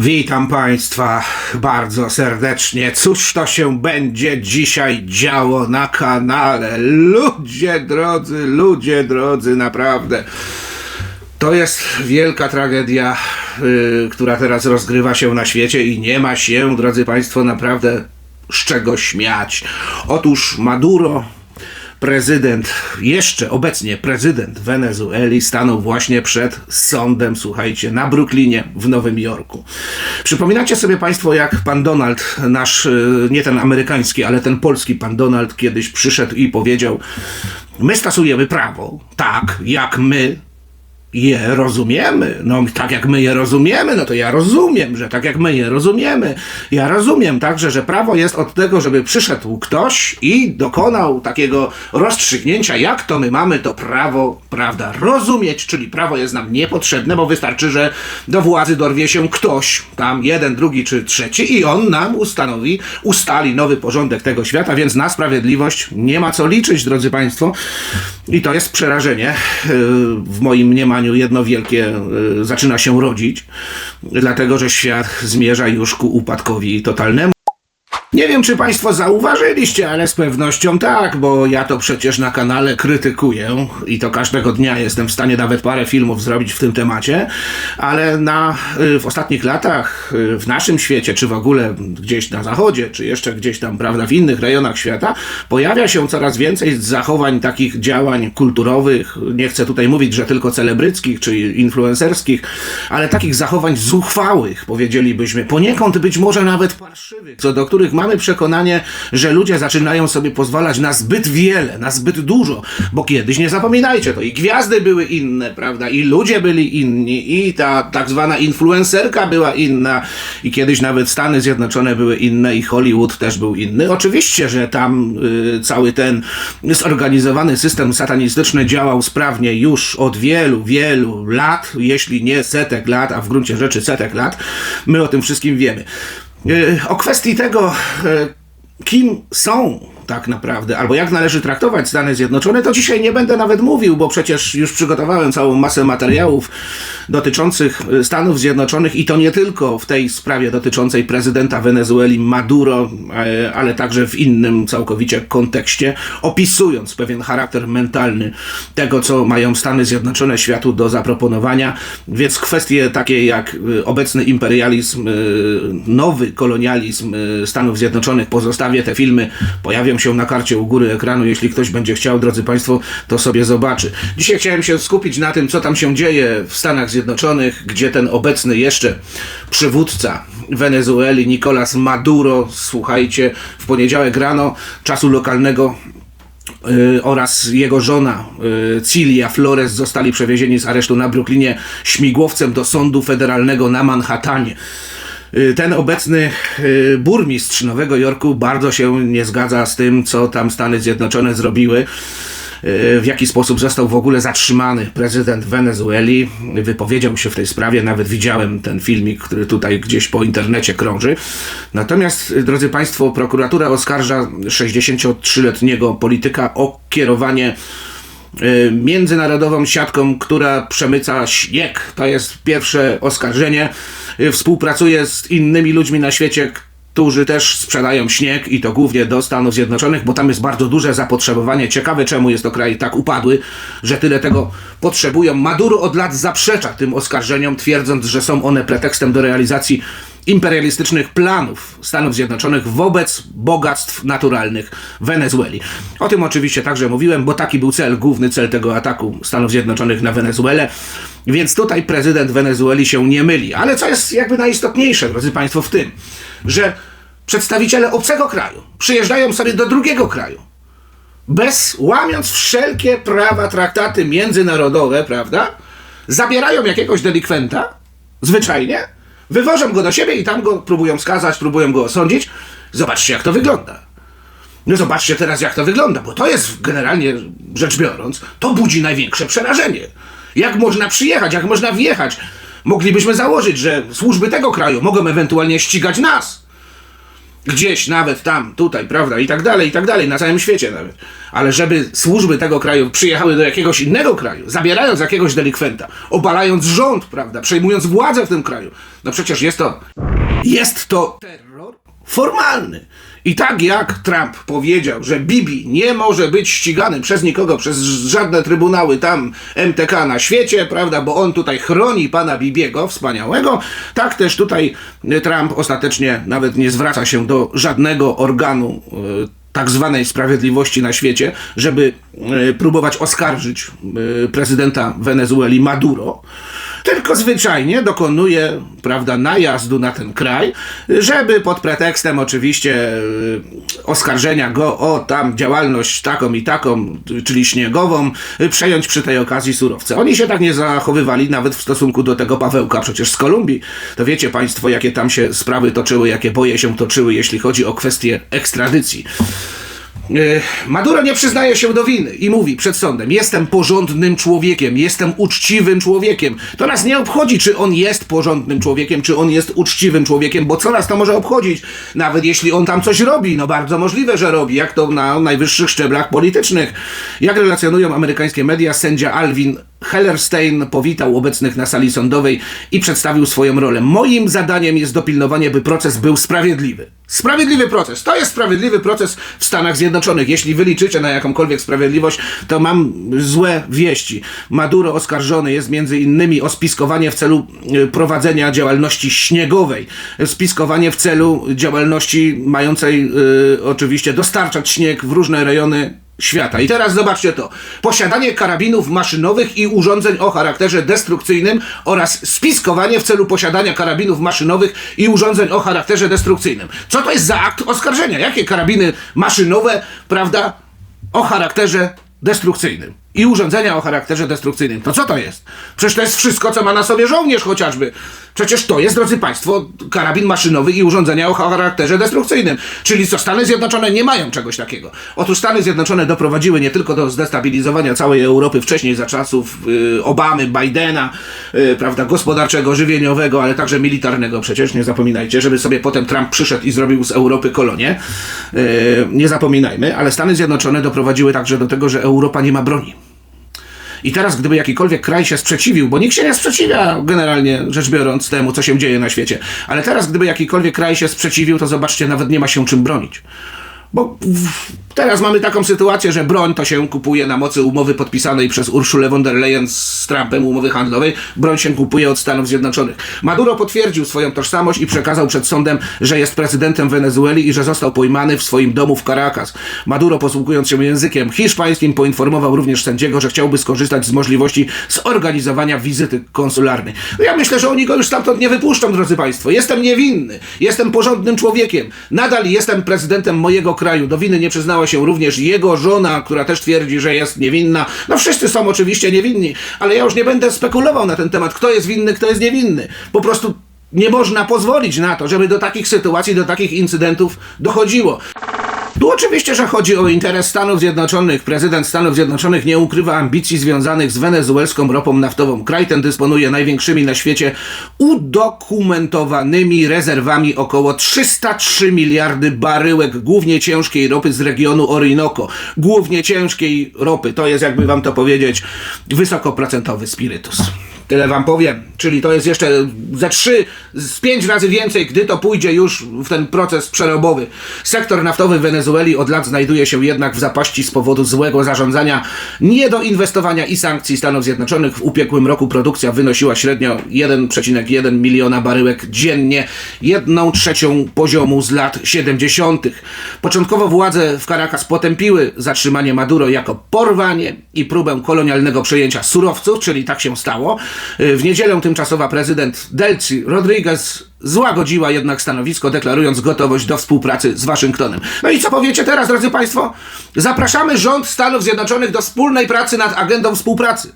Witam Państwa bardzo serdecznie. Cóż to się będzie dzisiaj działo na kanale? Ludzie drodzy, ludzie drodzy, naprawdę. To jest wielka tragedia, yy, która teraz rozgrywa się na świecie i nie ma się, drodzy Państwo, naprawdę z czego śmiać. Otóż Maduro, prezydent, jeszcze obecnie prezydent Wenezueli stanął właśnie przed sądem, słuchajcie, na Brooklynie w Nowym Jorku. Przypominacie sobie Państwo, jak pan Donald, nasz, y, nie ten amerykański, ale ten polski pan Donald kiedyś przyszedł i powiedział, my stosujemy prawo, tak, jak my je rozumiemy. No tak jak my je rozumiemy, no to ja rozumiem, że tak jak my je rozumiemy. Ja rozumiem także, że prawo jest od tego, żeby przyszedł ktoś i dokonał takiego rozstrzygnięcia, jak to my mamy to prawo, prawda, rozumieć, czyli prawo jest nam niepotrzebne, bo wystarczy, że do władzy dorwie się ktoś, tam jeden, drugi czy trzeci i on nam ustanowi, ustali nowy porządek tego świata, więc na sprawiedliwość nie ma co liczyć, drodzy Państwo. I to jest przerażenie yy, w moim mniemaniu jedno wielkie y, zaczyna się rodzić, dlatego że świat zmierza już ku upadkowi totalnemu. Nie wiem, czy Państwo zauważyliście, ale z pewnością tak, bo ja to przecież na kanale krytykuję i to każdego dnia jestem w stanie nawet parę filmów zrobić w tym temacie, ale na, y, w ostatnich latach y, w naszym świecie, czy w ogóle gdzieś na zachodzie, czy jeszcze gdzieś tam, prawda, w innych rejonach świata, pojawia się coraz więcej zachowań takich działań kulturowych, nie chcę tutaj mówić, że tylko celebryckich, czy influencerskich, ale takich zachowań zuchwałych, powiedzielibyśmy, poniekąd być może nawet parszywych, co do których mamy przekonanie, że ludzie zaczynają sobie pozwalać na zbyt wiele, na zbyt dużo, bo kiedyś, nie zapominajcie, to i gwiazdy były inne, prawda, i ludzie byli inni, i ta tak zwana influencerka była inna, i kiedyś nawet Stany Zjednoczone były inne, i Hollywood też był inny. Oczywiście, że tam y, cały ten zorganizowany system satanistyczny działał sprawnie już od wielu, wielu lat, jeśli nie setek lat, a w gruncie rzeczy setek lat. My o tym wszystkim wiemy. Y, O kwestii tego, y, kim są tak naprawdę, albo jak należy traktować Stany Zjednoczone, to dzisiaj nie będę nawet mówił, bo przecież już przygotowałem całą masę materiałów dotyczących y, Stanów Zjednoczonych i to nie tylko w tej sprawie dotyczącej prezydenta Wenezueli Maduro, e, ale także w innym całkowicie kontekście, opisując pewien charakter mentalny tego, co mają Stany Zjednoczone światu do zaproponowania, więc kwestie takie jak y, obecny imperializm, y, nowy kolonializm y, Stanów Zjednoczonych, pozostawię te filmy, pojawią się na karcie u góry ekranu, jeśli ktoś będzie chciał, drodzy Państwo, to sobie zobaczy. Dzisiaj chciałem się skupić na tym, co tam się dzieje w Stanach Zjednoczonych, gdzie ten obecny jeszcze przywódca Wenezueli, Nicolas Maduro, słuchajcie, w poniedziałek rano czasu lokalnego y, oraz jego żona y, Cilia Flores zostali przewiezieni z aresztu na Brooklynie śmigłowcem do sądu federalnego na Manhattanie. Y, Ten obecny y, burmistrz Nowego Jorku bardzo się nie zgadza z tym, co tam Stany Zjednoczone zrobiły. y, W jaki sposób został w ogóle zatrzymany prezydent Wenezueli. Wypowiedział się w tej sprawie, nawet widziałem ten filmik, który tutaj gdzieś po internecie krąży. Natomiast, drodzy Państwo, prokuratura oskarża 63-letniego polityka o kierowanie międzynarodową siatką, która przemyca śnieg. To jest pierwsze oskarżenie. Współpracuje z innymi ludźmi na świecie, którzy też sprzedają śnieg i to głównie do Stanów Zjednoczonych, bo tam jest bardzo duże zapotrzebowanie. Ciekawe, czemu jest to kraj tak upadły, że tyle tego potrzebują. Maduro od lat zaprzecza tym oskarżeniom, twierdząc, że są one pretekstem do realizacji imperialistycznych planów Stanów Zjednoczonych wobec bogactw naturalnych Wenezueli. O tym oczywiście także mówiłem, bo taki był cel, główny cel tego ataku Stanów Zjednoczonych na Wenezuelę. Więc tutaj prezydent Wenezueli się nie myli. Ale co jest jakby najistotniejsze, drodzy Państwo, w tym, że przedstawiciele obcego kraju przyjeżdżają sobie do drugiego kraju, bez łamiąc wszelkie prawa, traktaty międzynarodowe, prawda? Zabierają jakiegoś delikwenta, zwyczajnie, wywożą go do siebie i tam go próbują skazać, próbują go osądzić. Zobaczcie, jak to wygląda. No zobaczcie teraz, jak to wygląda, bo to jest generalnie rzecz biorąc, to budzi największe przerażenie. Jak można przyjechać, jak można wjechać? Moglibyśmy założyć, że służby tego kraju mogą ewentualnie ścigać nas. Gdzieś nawet tam, tutaj, prawda, i tak dalej, i tak dalej, na całym świecie nawet. Ale żeby służby tego kraju przyjechały do jakiegoś innego kraju, zabierając jakiegoś delikwenta, obalając rząd, prawda, przejmując władzę w tym kraju, no przecież jest to, jest to terror formalny. I tak jak Trump powiedział, że Bibi nie może być ścigany przez nikogo, przez żadne trybunały tam MTK na świecie, prawda, bo on tutaj chroni pana Bibiego, wspaniałego, tak też tutaj Trump ostatecznie nawet nie zwraca się do żadnego organu e, tak zwanej sprawiedliwości na świecie, żeby e, próbować oskarżyć prezydenta Wenezueli Maduro, tylko zwyczajnie dokonuje, prawda, najazdu na ten kraj, żeby pod pretekstem oczywiście e, oskarżenia go o tam działalność taką i taką, czyli śniegową, e, przejąć przy tej okazji surowce. Oni się tak nie zachowywali nawet w stosunku do tego Pawełka przecież z Kolumbii. To wiecie państwo, jakie tam się sprawy toczyły, jakie boje się toczyły, jeśli chodzi o kwestię ekstradycji. E, Maduro nie przyznaje się do winy i mówi przed sądem: Jestem porządnym człowiekiem, jestem uczciwym człowiekiem. To nas nie obchodzi, czy on jest porządnym człowiekiem, czy on jest uczciwym człowiekiem, bo co nas to może obchodzić? Nawet jeśli on tam coś robi, no bardzo możliwe, że robi, jak to na najwyższych szczeblach politycznych. Jak relacjonują amerykańskie media, sędzia Alvin Hellerstein powitał obecnych na sali sądowej i przedstawił swoją rolę. Moim zadaniem jest dopilnowanie, by proces był sprawiedliwy. Sprawiedliwy proces. To jest sprawiedliwy proces w Stanach Zjednoczonych. Jeśli wyliczycie na jakąkolwiek sprawiedliwość, to mam złe wieści. Maduro oskarżony jest między innymi o spiskowanie w celu y, prowadzenia działalności śniegowej. Spiskowanie w celu działalności mającej y, oczywiście dostarczać śnieg w różne rejony świata. I teraz zobaczcie to. Posiadanie karabinów maszynowych i urządzeń o charakterze destrukcyjnym oraz spiskowanie w celu posiadania karabinów maszynowych i urządzeń o charakterze destrukcyjnym. Co to jest za akt oskarżenia? Jakie karabiny maszynowe, prawda, o charakterze destrukcyjnym? I urządzenia o charakterze destrukcyjnym. To co to jest? Przecież to jest wszystko, co ma na sobie żołnierz chociażby. Przecież to jest, drodzy Państwo, karabin maszynowy i urządzenia o charakterze destrukcyjnym. Czyli co, Stany Zjednoczone nie mają czegoś takiego. Otóż Stany Zjednoczone doprowadziły nie tylko do zdestabilizowania całej Europy wcześniej za czasów y, Obamy, Bidena, y, prawda, gospodarczego, żywieniowego, ale także militarnego przecież, nie zapominajcie, żeby sobie potem Trump przyszedł i zrobił z Europy kolonię. Y, nie zapominajmy, ale Stany Zjednoczone doprowadziły także do tego, że Europa nie ma broni. I teraz, gdyby jakikolwiek kraj się sprzeciwił, bo nikt się nie sprzeciwia generalnie rzecz biorąc temu, co się dzieje na świecie, ale teraz, gdyby jakikolwiek kraj się sprzeciwił, to zobaczcie, nawet nie ma się czym bronić. Bo teraz mamy taką sytuację, że broń to się kupuje na mocy umowy podpisanej przez Urszulę von der Leyen z Trumpem, umowy handlowej. Broń się kupuje od Stanów Zjednoczonych. Maduro potwierdził swoją tożsamość i przekazał przed sądem, że jest prezydentem Wenezueli i że został pojmany w swoim domu w Caracas. Maduro, posługując się językiem hiszpańskim, poinformował również sędziego, że chciałby skorzystać z możliwości zorganizowania wizyty konsularnej. Ja myślę, że oni go już stamtąd nie wypuszczą, drodzy Państwo. Jestem niewinny. Jestem porządnym człowiekiem. Nadal jestem prezydentem mojego kraju. Do winy nie przyznała się również jego żona, która też twierdzi, że jest niewinna. No wszyscy są oczywiście niewinni, ale ja już nie będę spekulował na ten temat, kto jest winny, kto jest niewinny. Po prostu nie można pozwolić na to, żeby do takich sytuacji, do takich incydentów dochodziło. Tu oczywiście, że chodzi o interes Stanów Zjednoczonych. Prezydent Stanów Zjednoczonych nie ukrywa ambicji związanych z wenezuelską ropą naftową. Kraj ten dysponuje największymi na świecie udokumentowanymi rezerwami około 303 miliardy baryłek głównie ciężkiej ropy z regionu Orinoco. Głównie ciężkiej ropy. To jest, jakby wam to powiedzieć, wysokoprocentowy spirytus. Tyle wam powiem. Czyli to jest jeszcze ze trzy, z pięć razy więcej, gdy to pójdzie już w ten proces przerobowy. Sektor naftowy Wenezueli od lat znajduje się jednak w zapaści z powodu złego zarządzania, niedoinwestowania i sankcji Stanów Zjednoczonych. W ubiegłym roku produkcja wynosiła średnio 1,1 miliona baryłek dziennie, jedną trzecią poziomu z lat 70. Początkowo władze w Caracas potępiły zatrzymanie Maduro jako porwanie i próbę kolonialnego przejęcia surowców, czyli tak się stało. W niedzielę tymczasowa prezydent Delcy Rodriguez złagodziła jednak stanowisko, deklarując gotowość do współpracy z Waszyngtonem. No i co powiecie teraz, drodzy Państwo? Zapraszamy rząd Stanów Zjednoczonych do wspólnej pracy nad agendą współpracy.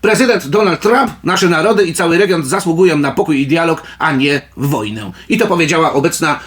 Prezydent Donald Trump, nasze narody i cały region zasługują na pokój i dialog, a nie wojnę. I to powiedziała obecna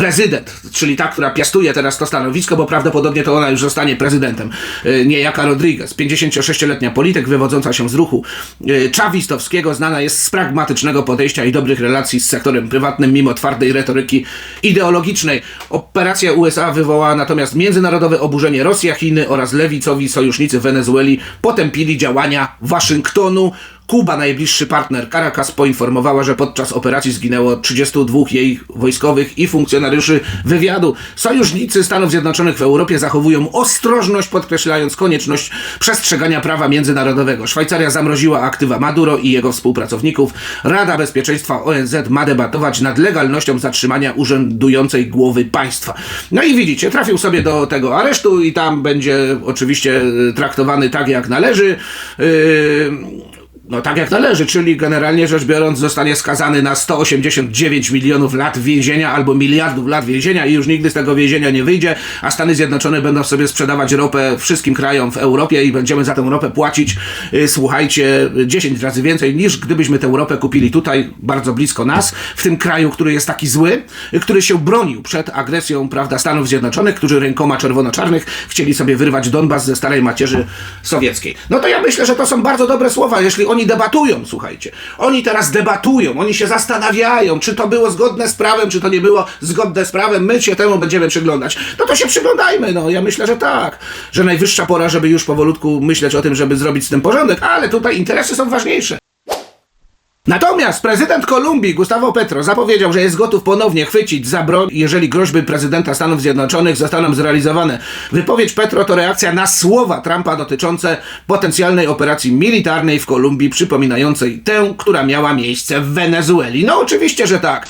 prezydent, czyli ta, która piastuje teraz to stanowisko, bo prawdopodobnie to ona już zostanie prezydentem, y, niejaka Rodriguez, 56-letnia polityk wywodząca się z ruchu y, czawistowskiego, znana jest z pragmatycznego podejścia i dobrych relacji z sektorem prywatnym, mimo twardej retoryki ideologicznej. Operacja USA wywołała natomiast międzynarodowe oburzenie Rosja, Chiny oraz lewicowi sojusznicy Wenezueli potępili działania Waszyngtonu. Kuba, najbliższy partner Caracas, poinformowała, że podczas operacji zginęło 32 jej wojskowych i funkcjonariuszy wywiadu. Sojusznicy Stanów Zjednoczonych w Europie zachowują ostrożność, podkreślając konieczność przestrzegania prawa międzynarodowego. Szwajcaria zamroziła aktywa Maduro i jego współpracowników. Rada Bezpieczeństwa ONZ ma debatować nad legalnością zatrzymania urzędującej głowy państwa. No i widzicie, trafił sobie do tego aresztu i tam będzie oczywiście y, traktowany tak jak należy. Yy, no tak jak należy, czyli generalnie rzecz biorąc zostanie skazany na 189 milionów lat więzienia albo miliardów lat więzienia i już nigdy z tego więzienia nie wyjdzie, a Stany Zjednoczone będą sobie sprzedawać ropę wszystkim krajom w Europie i będziemy za tę ropę płacić, y, słuchajcie, 10 razy więcej niż gdybyśmy tę ropę kupili tutaj, bardzo blisko nas, w tym kraju, który jest taki zły, y, który się bronił przed agresją, prawda, Stanów Zjednoczonych, którzy rękoma czerwono-czarnych chcieli sobie wyrwać Donbas ze starej macierzy sowieckiej. No to ja myślę, że to są bardzo dobre słowa, jeśli oni debatują, słuchajcie. Oni teraz debatują, oni się zastanawiają, czy to było zgodne z prawem, czy to nie było zgodne z prawem, my się temu będziemy przyglądać. No to się przyglądajmy, no ja myślę, że tak, że najwyższa pora, żeby już powolutku myśleć o tym, żeby zrobić z tym porządek, ale tutaj interesy są ważniejsze. Natomiast prezydent Kolumbii Gustavo Petro zapowiedział, że jest gotów ponownie chwycić za broń, jeżeli groźby prezydenta Stanów Zjednoczonych zostaną zrealizowane. Wypowiedź Petro to reakcja na słowa Trumpa dotyczące potencjalnej operacji militarnej w Kolumbii, przypominającej tę, która miała miejsce w Wenezueli. No oczywiście, że tak.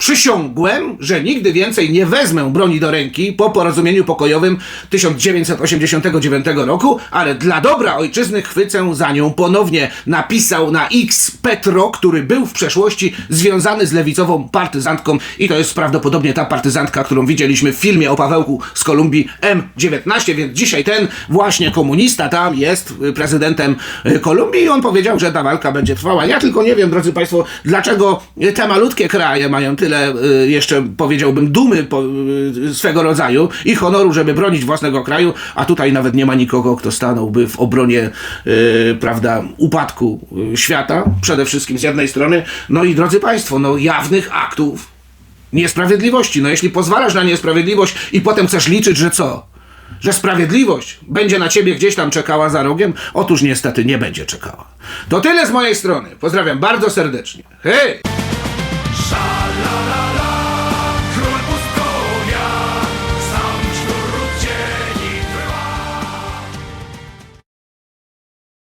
Przysiągłem, że nigdy więcej nie wezmę broni do ręki po porozumieniu pokojowym 1989 roku, ale dla dobra ojczyzny chwycę za nią ponownie. Napisał na X Petro, który był w przeszłości związany z lewicową partyzantką i to jest prawdopodobnie ta partyzantka, którą widzieliśmy w filmie o Pawełku z Kolumbii M19, więc dzisiaj ten właśnie komunista tam jest y, prezydentem y, Kolumbii i on powiedział, że ta walka będzie trwała. Ja tylko nie wiem, drodzy Państwo, dlaczego y, te malutkie kraje mają tyle y, jeszcze powiedziałbym dumy y, swego rodzaju i honoru, żeby bronić własnego kraju, a tutaj nawet nie ma nikogo, kto stanąłby w obronie y, prawda, upadku świata, przede wszystkim z jednej strony, no i drodzy Państwo, no jawnych aktów niesprawiedliwości. No jeśli pozwalasz na niesprawiedliwość i potem chcesz liczyć, że co? Że sprawiedliwość będzie na ciebie gdzieś tam czekała za rogiem? Otóż niestety nie będzie czekała. To tyle z mojej strony. Pozdrawiam bardzo serdecznie. Hej!